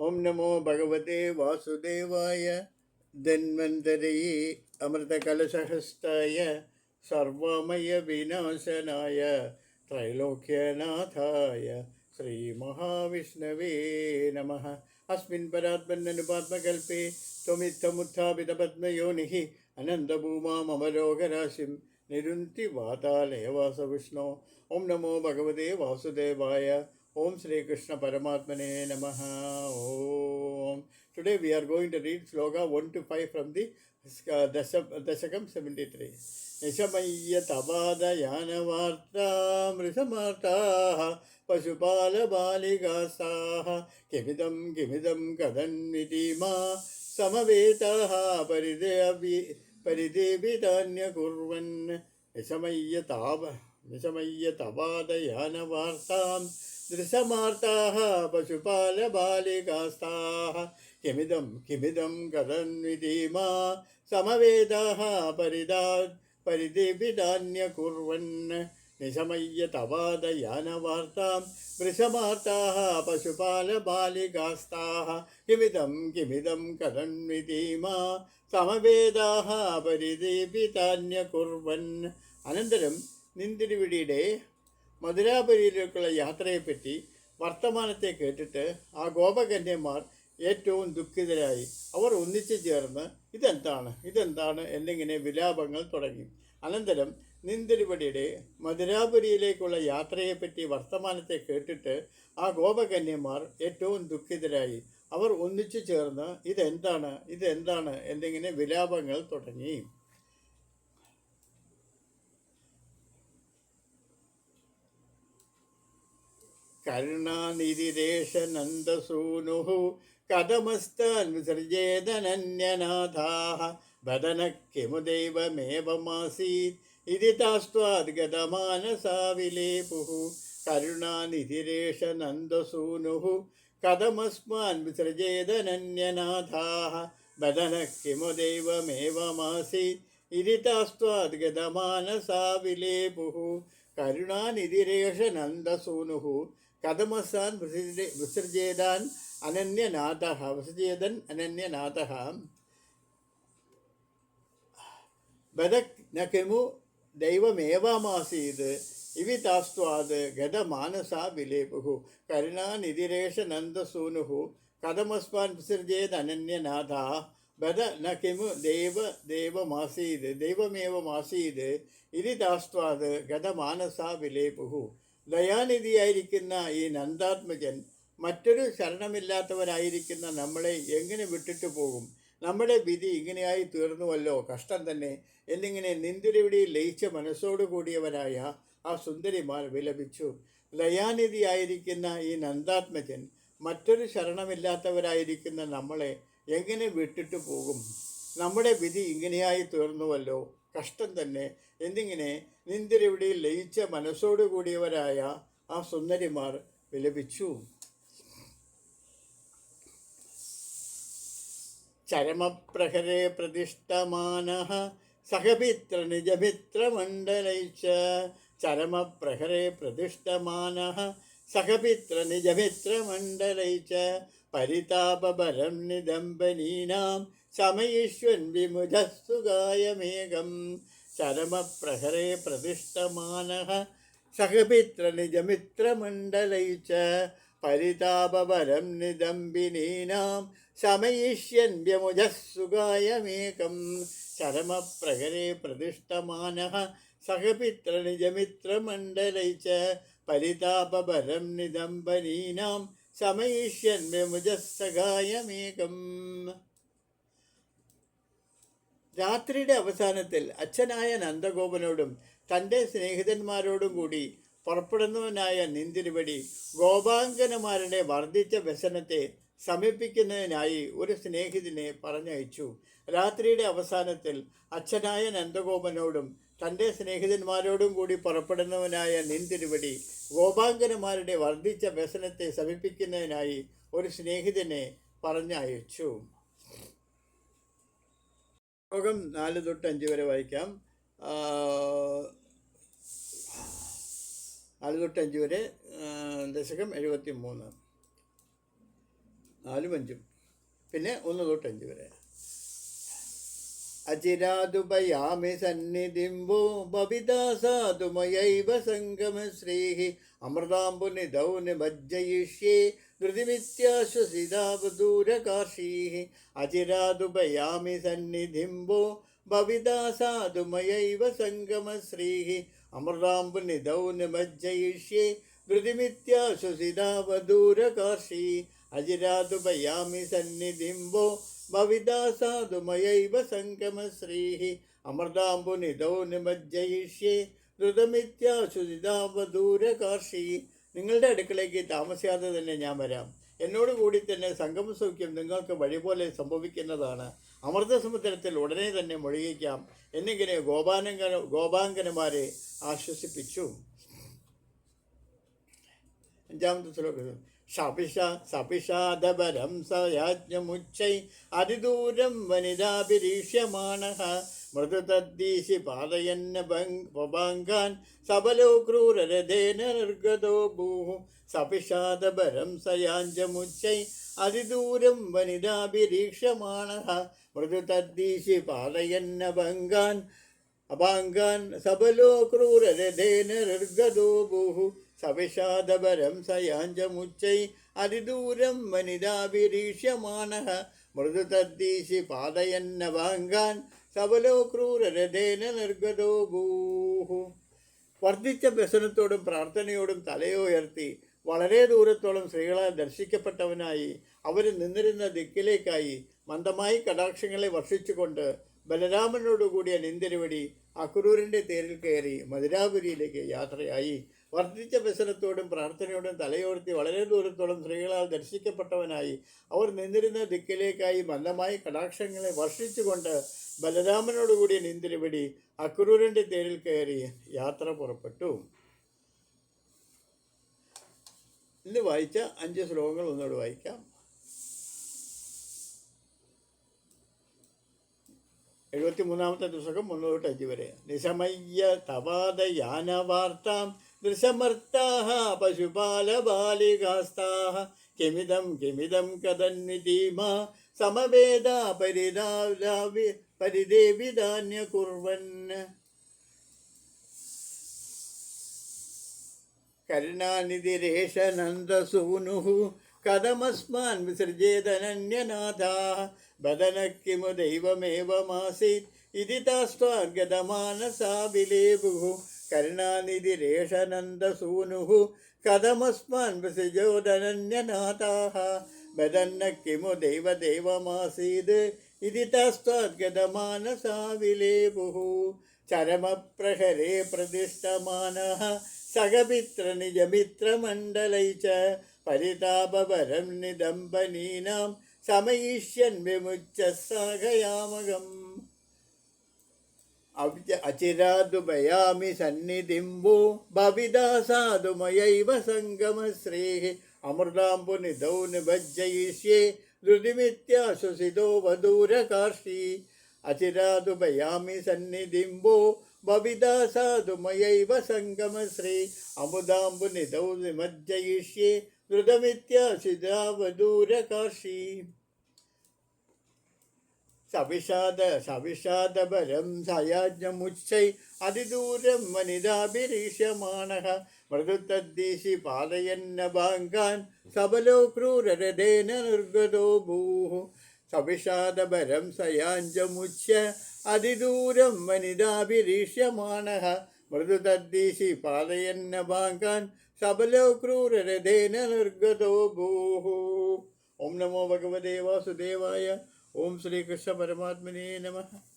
ओम नमो भगवते वासुदेवाय। धन्वन्तरे अमृतकलशहस्ताय सर्वमयविनाशनाय त्रैलोक्यनाथाय, श्रीमहाविष्णवे नमः। अस्मिन् परात्मन्ननुपात्मकल्पे त्वमित्थमुत्थापितपद्मयोनिः अनन्तभूमामरोगराशिं निरुन्ति वातालयवासविष्णो। ॐ नमो भगवते वासुदेवाय। Om Sri Krishna Paramatmane Namaha Om. Today we are going to read Sloka 1 to 5 from the uh, Dashakam 73. Nishamaya Tabada Yanavarta Mrisamartaha Pashupala Baligasaha Kimidam Kimidam Kadanvidima Samavetaha Paridevi Paridevi Tanya Kurvan Nishamaya Tabada निशमय्य तवादयानवार्तां दृशमार्ताः पशुपालबालिकास्ताः किमिदं किमिदं गदन्विधीमा समवेदाः Parida परिदीपितान्यकुर्वन् निशमय्य तवादयानवार्तां वृषमार्ताः पशुपालबालिकास्ताः किमिदं किमिदं करन्विधीमा समवेदाः परिदीपितान्यकुर्वन् अनन्तरं നിന്തിരുവിടിയുടെ മധുരാപുരിയിലേക്കുള്ള യാത്രയെപ്പറ്റി വർത്തമാനത്തെ കേട്ടിട്ട് ആ ഗോപകന്യന്മാർ ഏറ്റവും ദുഃഖിതരായി. അവർ ഒന്നിച്ചു ചേർന്ന് ഇതെന്താണ്? ഇതെന്താണ്? എന്നിങ്ങനെ വിലാപങ്ങൾ തുടങ്ങി. അനന്തരം നിന്തിരുവടിയുടെ മധുരാപുരിയിലേക്കുള്ള യാത്രയെപ്പറ്റി വർത്തമാനത്തെ കേട്ടിട്ട് ആ ഗോപകന്യന്മാർ ഏറ്റവും ദുഃഖിതരായി. അവർ ഒന്നിച്ചു ചേർന്ന് ഇതെന്താണ്? ഇതെന്താണ്? എന്നിങ്ങനെ വിലാപങ്ങൾ തുടങ്ങി. കരുണാനിധിരേശനന്ദസൂനു കഥമസ്താൻ വിസർജേതനന്യനാഥാः വദന കിമു ദൈവമേവമാസീത്. ഇതി താസ്ത്വാദ്ഗതമാനസാ വിലേപുः കരുണാനിധിരേശനന്ദസൂനുः കഥമസ്മാൻ വിസൃജേതനന്യനാഥാः വദന കിമു ദൈവമേവമാസീത്. ഇതി താസ്ത്വാദ്ഗതമാനസാ വിലേപുः കരുണാനിധിരേഷനന്ദസൂനുः കഥമസാൻ വിസർജേതാൻ അനന്യനാഥ വിസൃജേതൻ അനന്യനാഥ. ബദക് ന കിമു ദൈവമേവമാസീത് ഇവി താസ്ത്വാത് ഗതമാനസാ വിലേപുः കരുണാനിധിരേഷനന്ദസൂനുः കഥമസ്മാൻ വിസർജേത് അനന്യനാഥ. ബദ ന കിമു ദൈവ ദൈവമാസീത് ദൈവമേവമാസീത് ഇതി താസ്ത്വാത് ഗതമാനസാ വിലേപുः ദയാനിധിയായിരിക്കുന്ന ഈ നന്ദാത്മജൻ മറ്റൊരു ശരണമില്ലാത്തവരായിരിക്കുന്ന നമ്മളെ എങ്ങനെ വിട്ടിട്ട് പോകും? നമ്മുടെ വിധി ഇങ്ങനെയായി തീർന്നുവല്ലോ കഷ്ടം തന്നെ. എന്നിങ്ങനെ നിന്തിരിവിടിയിൽ ലയിച്ച മനസ്സോടു കൂടിയവരായ ആ സുന്ദരിമാർ വിലപിച്ചു. ദയാനിധിയായിരിക്കുന്ന ഈ നന്ദാത്മജൻ മറ്റൊരു ശരണമില്ലാത്തവരായിരിക്കുന്ന നമ്മളെ എങ്ങനെ വിട്ടിട്ട് പോകും? നമ്മുടെ വിധി ഇങ്ങനെയായി തീർന്നുവല്ലോ കഷ്ടം തന്നെ. എന്നിങ്ങനെ നിന്ദിരയുടെ ലയിച്ച മനസ്സോടു കൂടിയവരായ ആ സുന്ദരിമാർ വിലപിച്ചു. ചരമപ്രഹരെ പ്രതിഷ്ഠമാന ചരമപ്രഹരേ പ്രതിഷ്ഠമാനഃ ചരമപ്രഹരെ പ്രതിഷ്ഠമാനഃ സഹപിത്രനിജമിത്രമണ്ഡലൈശ്ച പരിതാപബലം നിദംബനീനാം ശമയിഷ്വൻ വിമുഖസ്സുഗായമേകം ചരമപ്രഹരേ പ്രതിഷ്ഠമാനഃ ച പരിതാപബലം നിദംബിനീനാം ശമയിഷ്യൻ വ്യമുജസ്സുഗായമേകം ചരമപ്രഹരേ പ്രതിഷ്ഠമാനഃ സഹപിത്രനിജമിത്രമണ്ഡലൈ ച പരിതാപബലം നിദംബനീനാം ശമയിഷ്യൻ വ്യമുജസ്സഗായമേകം രാത്രിയുടെ അവസാനത്തിൽ അച്ഛനായ നന്ദഗോപനോടും തന്റെ സ്നേഹിതന്മാരോടും കൂടി പുറപ്പെടുന്നവനായ നിന്തിരുപടി ഗോപാങ്കനമാരുടെ വർദ്ധിച്ച വ്യസനത്തെ സമീപിക്കുന്നതിനായി ഒരു സ്നേഹിതനെ പറഞ്ഞയച്ചു. രാത്രിയുടെ അവസാനത്തിൽ അച്ഛനായ നന്ദഗോപനോടും തന്റെ സ്നേഹിതന്മാരോടും കൂടി പുറപ്പെടുന്നവനായ നിൻതിരുവടി ഗോപാങ്കനമാരുടെ വർദ്ധിച്ച വ്യസനത്തെ സമീപിക്കുന്നതിനായി ഒരു സ്നേഹിതനെ പറഞ്ഞയച്ചു. ശ്ലോകം നാല് തൊട്ട് അഞ്ച് വരെ വായിക്കാം. നാല് തൊട്ട് അഞ്ച് വരെ ദശകം എഴുപത്തി മൂന്ന് നാലും അഞ്ചും. പിന്നെ ഒന്ന് തൊട്ട് അഞ്ച് വരെ. അചിരാതുപയാമി സന്നിധിംബോ ബവിദാസാതുമയൈവ സംഗമശ്രീः അമൃതാംബുനിധൗ നിമജ്ജയിഷ്യേ. ധൃതിമിത്യാശ്വസിതാവദൂരകാർഷീः അചിരാതുപയാമി സന്നിധിംബോ ഭവിദാസാതുമയൈവ സംഗമശ്രീः അമൃതാംബുനിധൗ നിമജ്ജയിഷ്യേ. ധൃതിമിത്യാശ്വസിതാവദൂരകാർഷീ അചിരാതുപയാമി സന്നിധിംബോ ഭവിദാസാതുമയൈവ സംഗമശ്രീः അമൃതാംബുനിതോ നിമജ്ജയിഷ്യേ. ധൃതമിത്യാശ്വസിതാവദൂരകാർഷി നിങ്ങളുടെ അടുക്കളയ്ക്ക് താമസിയാതെ തന്നെ ഞാൻ വരാം. എന്നോട് കൂടി തന്നെ സംഗമ സൗഖ്യം നിങ്ങൾക്ക് വഴിപോലെ സംഭവിക്കുന്നതാണ്. അമൃതസമുദ്രത്തിൽ ഉടനെ തന്നെ മുഴുകിക്കാം. എന്നിങ്ങനെ ഗോപാനങ്കന ഗോപാങ്കനമാരെ ആശ്വസിപ്പിച്ചു. അഞ്ചാമത്തെ ശ്ലോകം. ശപിഷ സപിഷാദപരം സയാജ്ഞമുച്ചൈ അതിദൂരം വനിതാഭിരീക്ഷ്യമാണ മൃദു തദ്ദീശി പാതയന്ന പപാങ്കാൻ സബലോ ക്രൂരരഥേന നിർഗതോ ഭൂः സപിഷാദപരം സയാഞ്ജമുച്ചൈ അതിദൂരം വനിതാഭിരീക്ഷമാണ മൃദു തദ്ദീശി പാതയന്ന ഭംഗാൻ അപാങ്കാൻ സബലോ ക്രൂരരഥേന നിർഗതോ ഭൂः സവിഷാദപരം സയാഞ്ചമുച്ചൈ അതിദൂരം വനിതാഭിരീക്ഷ്യമാണഃ മൃദുതദ്ദീശി പാതയന്നവാങ്കാൻ സബലോ ക്രൂരരഥേന നിർഗതോ ഭൂഹു. വർദ്ധിച്ച വ്യസനത്തോടും പ്രാർത്ഥനയോടും തലയുയർത്തി വളരെ ദൂരത്തോളം സ്ത്രീകളാൽ ദർശിക്കപ്പെട്ടവനായി അവർ നിന്നിരുന്ന ദിക്കിലേക്കായി മന്ദമായി കടാക്ഷങ്ങളെ വർഷിച്ചുകൊണ്ട് ബലരാമനോടുകൂടിയ നിന്തിരുവടി അക്രൂരിന്റെ തേരിൽ കയറി മധുരാപുരിയിലേക്ക് യാത്രയായി. വർദ്ധിച്ച വ്യസനത്തോടും പ്രാർത്ഥനയോടും തലയോർത്തി വളരെ ദൂരത്തോളം സ്ത്രീകളാൽ ദർശിക്കപ്പെട്ടവനായി അവർ നിന്നിരുന്ന ദിക്കിലേക്കായി മന്ദമായി കടാക്ഷങ്ങളെ വർഷിച്ചുകൊണ്ട് ബലരാമനോടുകൂടി നിന്തിരുവടി അക്രൂരന്റെ തേരിൽ കയറി യാത്ര പുറപ്പെട്ടു. ഇന്ന് വായിച്ച അഞ്ച് ശ്ലോകങ്ങൾ ഒന്നുകൂടെ വായിക്കാം. എഴുപത്തി മൂന്നാമത്തെ ദിവസം അഞ്ച് വരെ. നിശമയ്യ തവാദയാനവാർത്താം ദൃശമർത്താഹ പശുപാലബാലികാസ്താഹ കിമിതം കിമിതം കഥന്നിധീമ സമവേദ പരിതാവി പരിദേവിധാന്യ കുർവൻ കരുണാനിധിരേഷനന്ദസൂനുഃ കഥമസ്മാൻ വിസൃജേതനന്യനാഥാः ബദന കിമു ദൈവമേവമാസീത് ഇതി താസ്വാർഗതമാനസാ വിലേപുः കരുണാനിധിരേഷനന്ദസൂനുः കഥമസ്മാൻ വിസൃജോദനന്യനാഥാः ബദന്ന കിമു ദൈവദേവമാസീത് ഇതി താസ്വാർഗതമാനസാ വിലേപുः ചരമപ്രഹരേ പ്രതിഷ്ഠമാനः സഹമിത്രനിജമിത്രമണ്ഡലൈ ച പരിതാപപരം നിദമ്പനീനാം സമയിഷ്യൻ വിമുച്ച സാഗയാമകം അചിരാതുപയാമി സന്നിധിംബോ ഭവിദാസാതുമയൈവ അമൃതാംബു നിധൗ നിഭജ്ജയിഷ്യേ ധൃതിമിത്യാശ്വസിതോ വധൂരകാർഷി. അചിരാതുപയാമി സന്നിധിംബോ ഭവിദാസാതുമയൈവ സംഗമശ്രീ അമുദാംബുനിധൗ നിമജ്ജയിഷ്യേ ധൃതമിത്യാശിതാവദൂരകാർഷി സവിഷാദ സവിഷാദപരം സയാജ്ഞമുച്ചൈ അതിദൂരം വനിതാഭിരീക്ഷ്യമാണഃ മൃദുത്തദ്ദീശി പാതയന്നഭാങ്കാൻ സബലോ ക്രൂരരഥേന നിർഗതോ ഭൂः സവിഷാദപരം സയാഞ്ജമുച്യ അതിദൂരം വനിതാഭിരീക്ഷ്യമാണഃ മൃദുതദ്ദീശി പാതയന്നഭാങ്കാൻ സബലോ ക്രൂരരഥേന നിർഗതോ ഭൂः ഓം നമോ ഭഗവതേ വാസുദേവായ ഓം ശ്രീകൃഷ്ണ പരമാത്മനേ നമഃ.